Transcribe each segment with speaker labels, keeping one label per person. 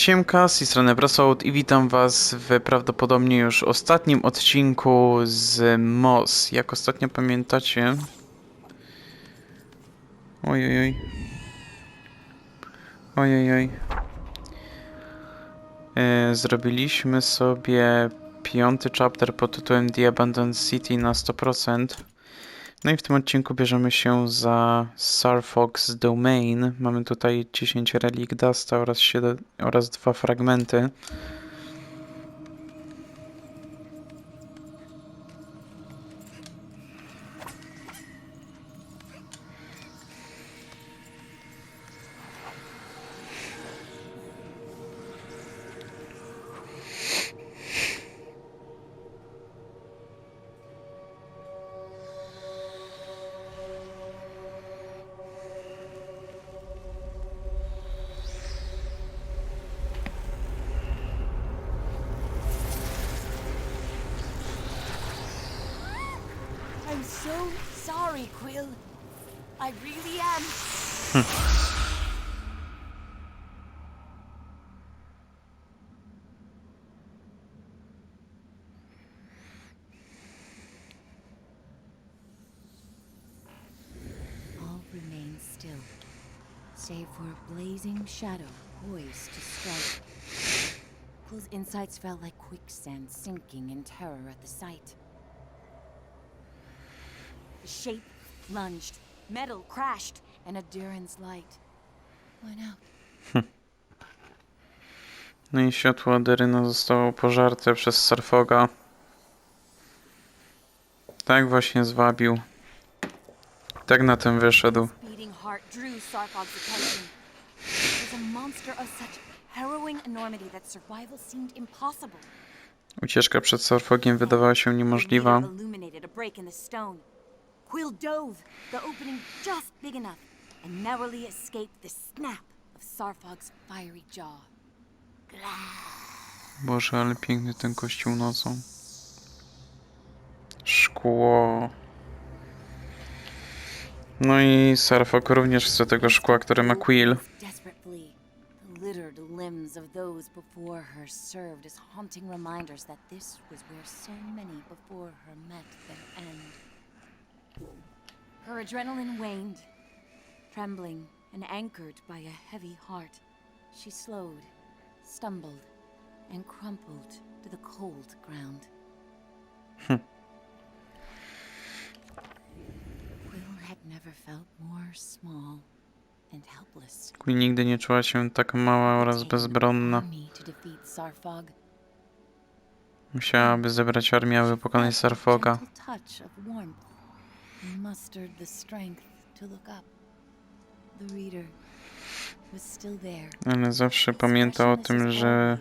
Speaker 1: Siemka, z tej strony i witam was w prawdopodobnie już ostatnim odcinku z MOS. Jak ostatnio pamiętacie... Ojojoj. Ojojoj. E, zrobiliśmy sobie piąty chapter pod tytułem The Abandoned City na 100%. No i w tym odcinku bierzemy się za Sarfox Domain. Mamy tutaj 10 relik Dusta oraz, 7, oraz dwa fragmenty.
Speaker 2: I'm so sorry, Quill. I really am. All remained still, save for a blazing shadow poised to strike. Quill's insides felt like quicksand sinking in terror at the sight. Shape lunged, metal crashed, and a Duran's light went out.
Speaker 1: No i światło Aderyna zostało pożarte przez Sarfoga. Tak właśnie zwabił. Tak na tym wyszedł.
Speaker 2: Beating heart drew Sarfog's attention. It was a monster of such harrowing enormity that survival seemed impossible.
Speaker 1: Ucieczka przed Sarfogiem wydawała się niemożliwa.
Speaker 2: native illuminated a break in the stone. Quill dove, the opening just big enough, and narrowly escaped the snap of Sarfog's fiery jaw.
Speaker 1: Boże, ale piękny ten kościół nocą. Szkło. No i Sarfog również chce tego szkła, które ma Quill.
Speaker 2: The littered limbs of those before her served as haunting reminders that this was where so many before her met their end. Her adrenaline waned. Trembling and anchored by a heavy heart, she slowed, stumbled, and crumpled to the cold ground. Quill had never felt more small and helpless.
Speaker 1: Quill nigdy nie czuła się tak mała oraz bezbronna. Musiałaby zebrać armię, aby pokonać Sarfoga.
Speaker 2: Mustered the strength to look up. The reader was still there.
Speaker 1: Ale zawsze pamięta o tym, że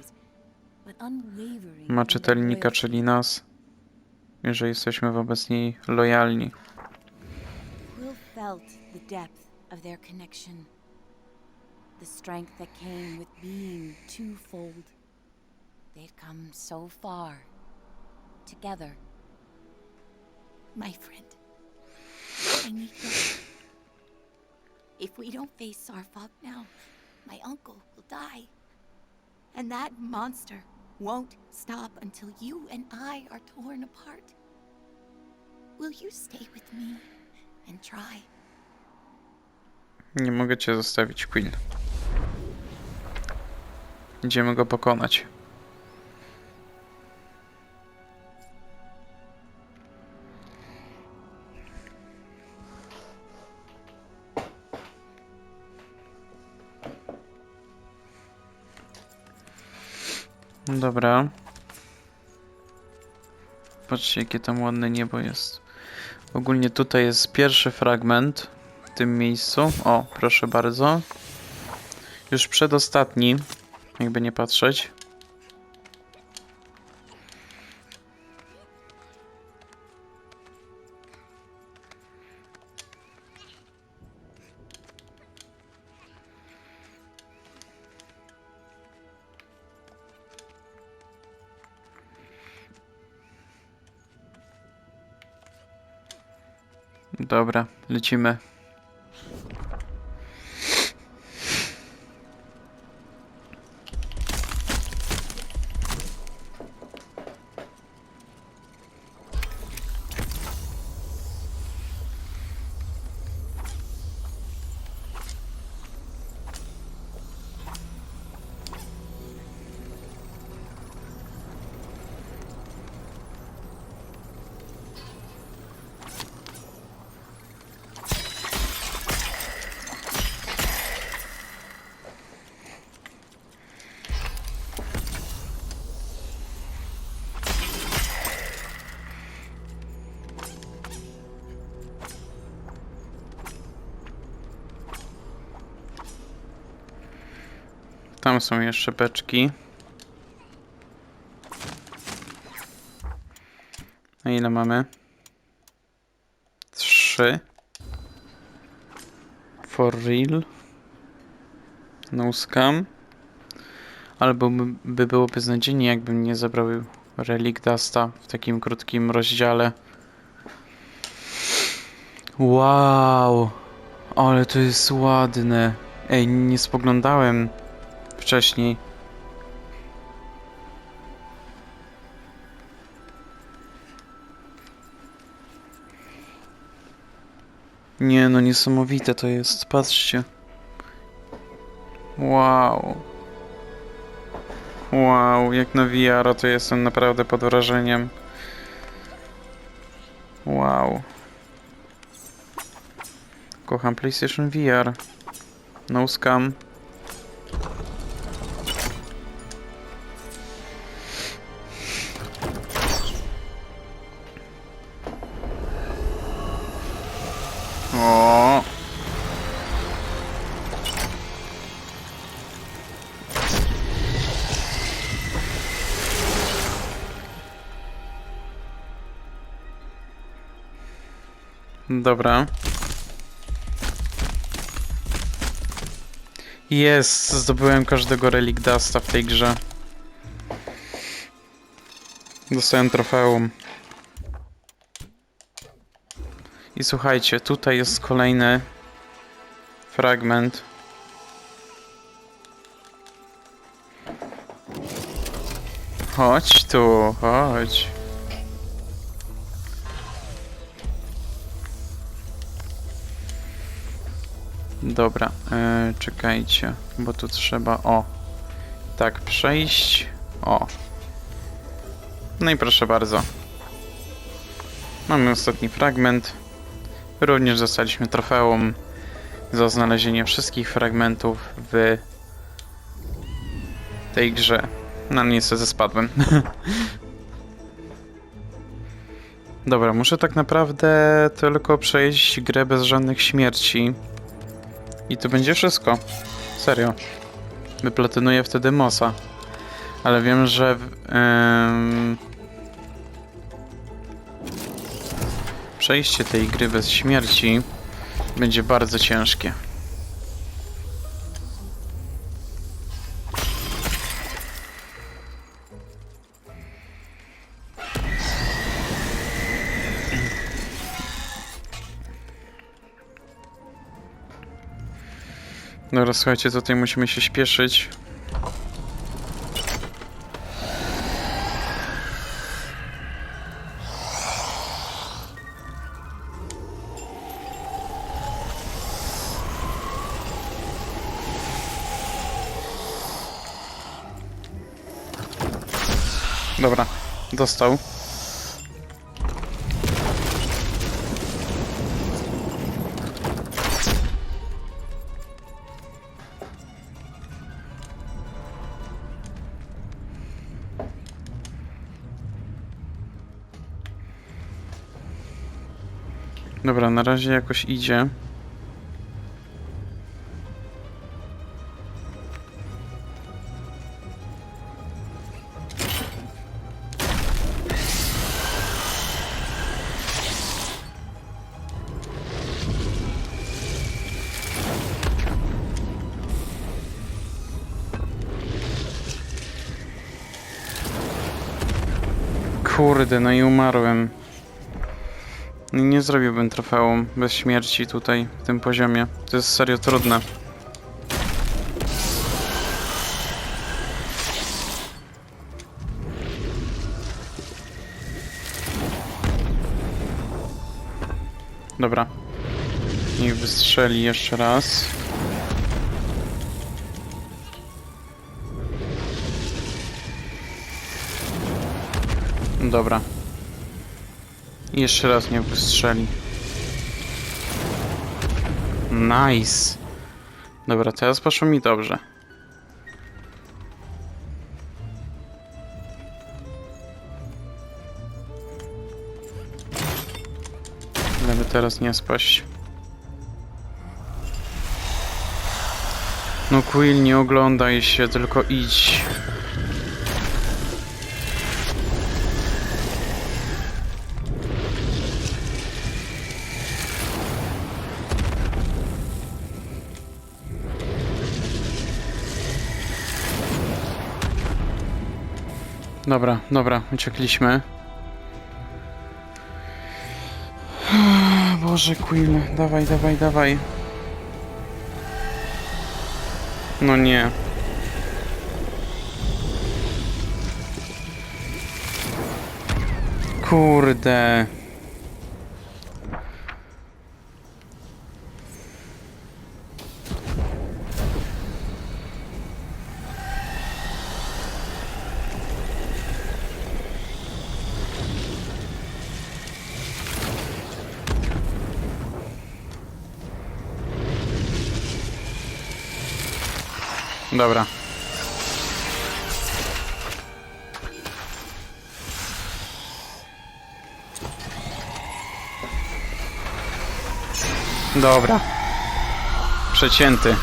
Speaker 1: ma czytelnika, czyli nas. Że jesteśmy wobec niej lojalni.
Speaker 2: Will felt the depth of their connection. The strength that came with being twofold. They'd come so far. Together. My friend. I need go. If we don't face Sarfog now, my uncle will die. And that monster won't stop until you and I are torn apart. Will you stay with me and try?
Speaker 1: Nie mogę cię zostawić, Quill. Idziemy go pokonać. Dobra. Patrzcie, jakie tam ładne niebo jest. Ogólnie tutaj jest pierwszy fragment w tym miejscu. O, proszę bardzo. Już przedostatni, jakby nie patrzeć. Dobra, lecimy. Tam są jeszcze beczki. A ile mamy? Trzy. For real. No scam. Albo by, by było beznadziejnie, jakbym nie zabrał Relic Dusta w takim krótkim rozdziale. Wow! Ale to jest ładne. Ej, nie spoglądałem wcześniej. Nie no, niesamowite to jest. Patrzcie. Wow. Wow, jak na VR to jestem naprawdę pod wrażeniem. Wow. Kocham PlayStation VR. No scam. Dobra. Jest, zdobyłem każdego Relic Dusta w tej grze. Dostałem trofeum. I słuchajcie, tutaj jest kolejny fragment. Chodź tu, chodź. Dobra, e, czekajcie, bo tu trzeba, o, tak przejść, o. No i proszę bardzo. Mamy ostatni fragment. Również dostaliśmy trofeum za znalezienie wszystkich fragmentów w tej grze. No niestety spadłem. Dobra, muszę tak naprawdę tylko przejść grę bez żadnych śmierci. I to będzie wszystko. Serio. Wyplatynuję wtedy Mosa. Ale wiem, że... em, przejście tej gry bez śmierci będzie bardzo ciężkie. Dobra, słuchajcie, tutaj musimy się śpieszyć. Dobra, dostał. Dobra, na razie jakoś idzie. Kurde, no i umarłem. Nie zrobiłbym trofeum bez śmierci tutaj, w tym poziomie. To jest serio trudne. Dobra. Niech wystrzeli jeszcze raz. Dobra. Jeszcze raz niech wystrzeli. Nice. Dobra, teraz poszło mi dobrze. Żeby teraz nie spaść. No Quill, nie oglądaj się, tylko idź. Dobra, dobra, uciekliśmy. Boże, Quill, dawaj, dawaj, dawaj. No nie. Kurde. Dobra. Dobra. Przecięty.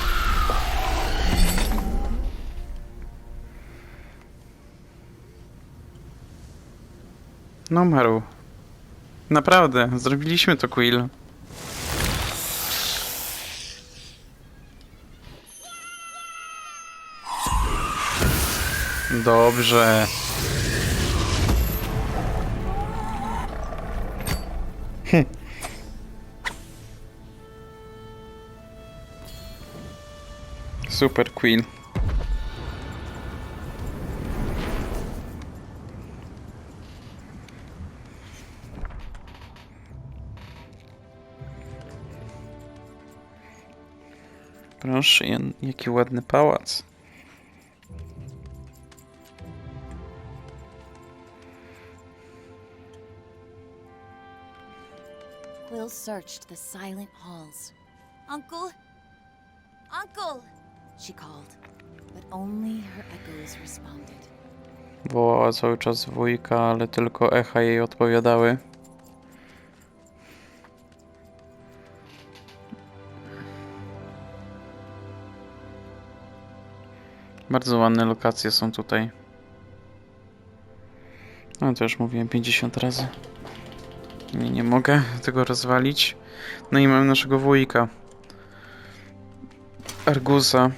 Speaker 1: No Maru. Naprawdę, zrobiliśmy to Quill. Dobrze. Super Queen. Proszę, jaki ładny pałac.
Speaker 2: Searched the silent halls. Uncle? Uncle! She called, but only her echoes responded.
Speaker 1: Wołała cały czas wujka, ale tylko echa jej odpowiadały. Bardzo ładne lokacje są tutaj. No to już mówiłem 50 razy. Nie, nie mogę tego rozwalić. No i mamy naszego wujka. Argusa.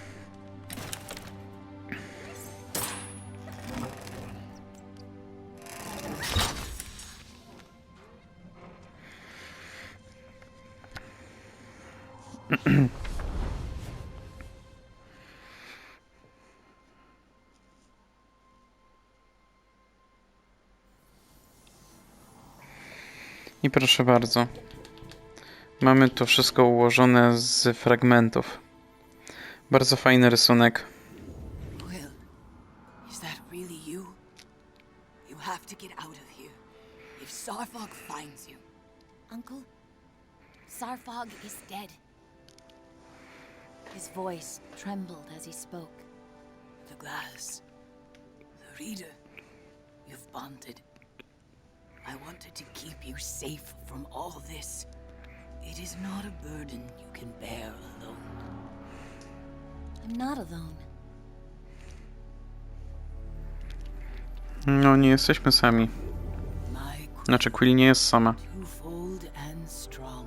Speaker 1: I proszę bardzo. Mamy to wszystko ułożone z fragmentów. Bardzo fajny rysunek.
Speaker 3: Will, is that really you? You have to get out of here. If Sarfog finds you,
Speaker 2: Uncle? Sarfog is dead. His voice trembled as he spoke.
Speaker 3: the glass, the reader, you've bonded. I wanted to keep you safe from all this. It is not a burden you can bear alone.
Speaker 2: I'm not alone.
Speaker 1: No, nie jesteśmy sami.
Speaker 3: My queen,
Speaker 1: Znaczy, Quill nie jest sama.
Speaker 3: twofold and strong.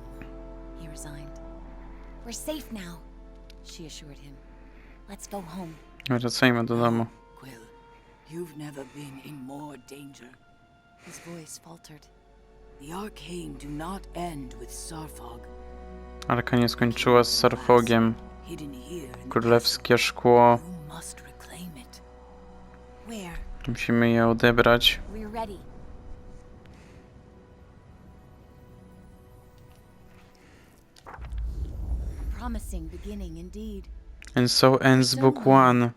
Speaker 2: He resigned. We're safe now, she assured him. Let's go home.
Speaker 1: Wracajmy do domu.
Speaker 3: Quill, you've never been in more danger.
Speaker 2: His voice faltered.
Speaker 3: The arcane do not end with Sarfog.
Speaker 1: Arka nie skończyła z sarfogiem. Królewskie szkło.
Speaker 3: You must reclaim it.
Speaker 2: Where?
Speaker 1: Musimy je odebrać.
Speaker 2: We're ready. A promising beginning indeed.
Speaker 1: And so ends book one.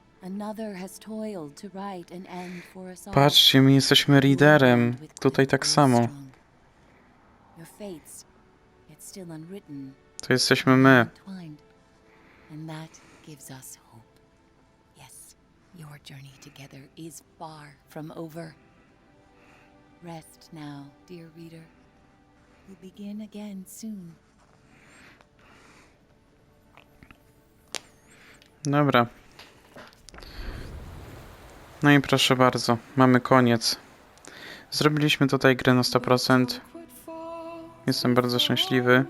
Speaker 1: Patrzcie, my jesteśmy.
Speaker 2: With
Speaker 1: Tutaj tak samo. To jesteśmy my.
Speaker 2: entwined. And that gives us hope. Yes, your journey together is far from over. Rest now, dear reader. We'll begin again soon.
Speaker 1: Dobra. No i proszę bardzo, mamy koniec. Zrobiliśmy tutaj grę na 100%. Jestem bardzo szczęśliwy.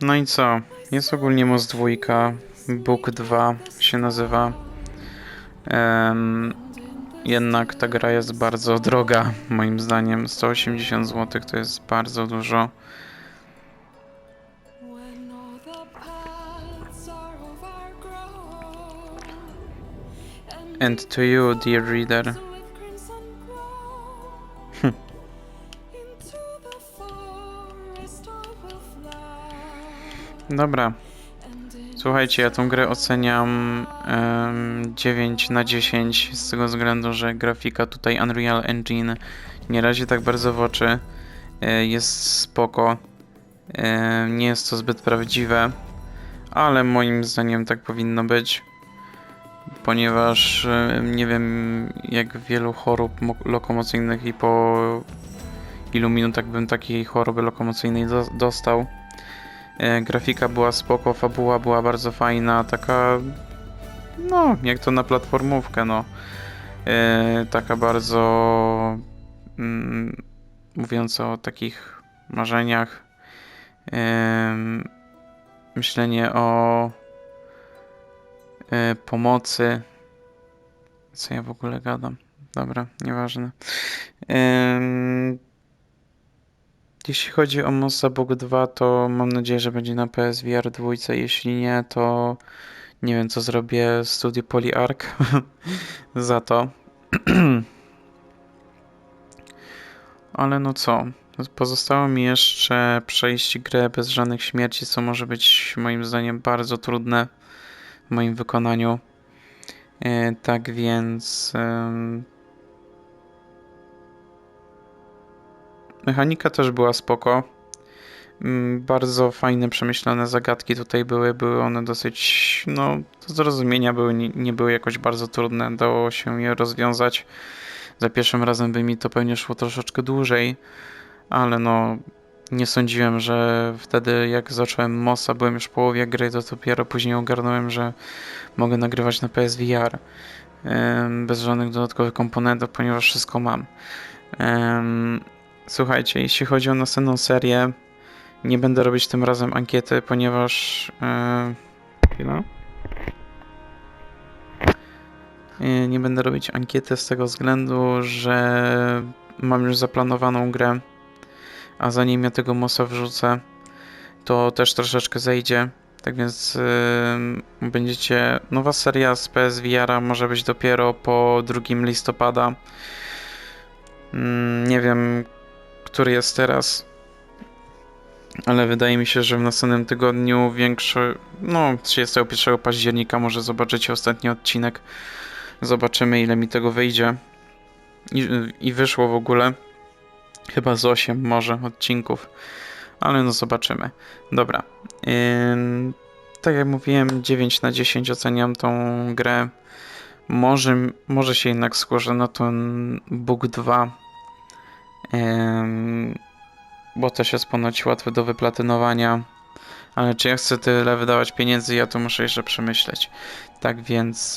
Speaker 1: No i co? Jest ogólnie Most 2, Book 2 się nazywa. Em, jednak ta gra jest bardzo droga, moim zdaniem. 180 zł to jest bardzo dużo. And to you, dear reader. Dobra. Słuchajcie, ja tą grę oceniam em, 9 na 10 z tego względu, że grafika tutaj Unreal Engine nie razi tak bardzo w oczy. E, Jest spoko. E, Nie jest to zbyt prawdziwe, ale moim zdaniem tak powinno być. Ponieważ e, nie wiem jak wielu chorób mo- lokomocyjnych i po ilu minutach bym takiej choroby lokomocyjnej do- dostał. E, grafika była spoko, fabuła była bardzo fajna, taka no, jak to na platformówkę, no. E, taka bardzo mm, mówiąc o takich marzeniach, myślenie o e, pomocy. Co ja w ogóle gadam? Dobra, nieważne. Jeśli chodzi o Mossa Bog 2, to mam nadzieję, że będzie na PSVR 2. Jeśli nie, to nie wiem, co zrobię Studio PolyArc za to. Ale no co? Pozostało mi jeszcze przejść grę bez żadnych śmierci, co może być moim zdaniem bardzo trudne w moim wykonaniu. E, tak więc. Mechanika też była spoko. Mm, Bardzo fajne, przemyślane zagadki tutaj były. Były one dosyć, no, do zrozumienia były, nie były jakoś bardzo trudne. Dało się je rozwiązać. Za pierwszym razem by mi to pewnie szło troszeczkę dłużej, ale no, nie sądziłem, że wtedy jak zacząłem Mossa, byłem już w połowie gry, to dopiero później ogarnąłem, że mogę nagrywać na PSVR bez żadnych dodatkowych komponentów, ponieważ wszystko mam. Słuchajcie, jeśli chodzi o następną serię, nie będę robić tym razem ankiety, ponieważ. E, chwila. E, nie będę robić ankiety z tego względu, że mam już zaplanowaną grę, a zanim ja tego mosa wrzucę, to też troszeczkę zejdzie. Tak więc e, będziecie. Nowa seria z PSVR może być dopiero po 2 listopada. Mm, Nie wiem, który jest teraz. Ale wydaje mi się, że w następnym tygodniu większy, no 31 października może zobaczycie ostatni odcinek. Zobaczymy ile mi tego wyjdzie. I, i wyszło w ogóle. Chyba z 8 może odcinków. Ale no zobaczymy. Dobra. Ym, tak jak mówiłem, 9 na 10 oceniam tą grę. Może, może się jednak skuszę na ten Bóg 2 Em, bo też jest ponoć łatwy do wyplatynowania. Ale czy ja chcę tyle wydawać pieniędzy, ja to muszę jeszcze przemyśleć. Tak więc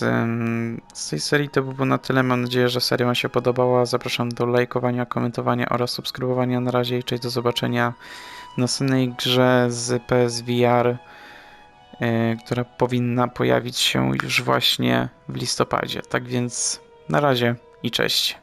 Speaker 1: z tej serii to by było na tyle. Mam nadzieję, że seria Wam się podobała. Zapraszam do lajkowania, komentowania oraz subskrybowania na razie i cześć do zobaczenia w następnej grze z PSVR, y, która powinna pojawić się już właśnie w listopadzie. Tak więc na razie i cześć.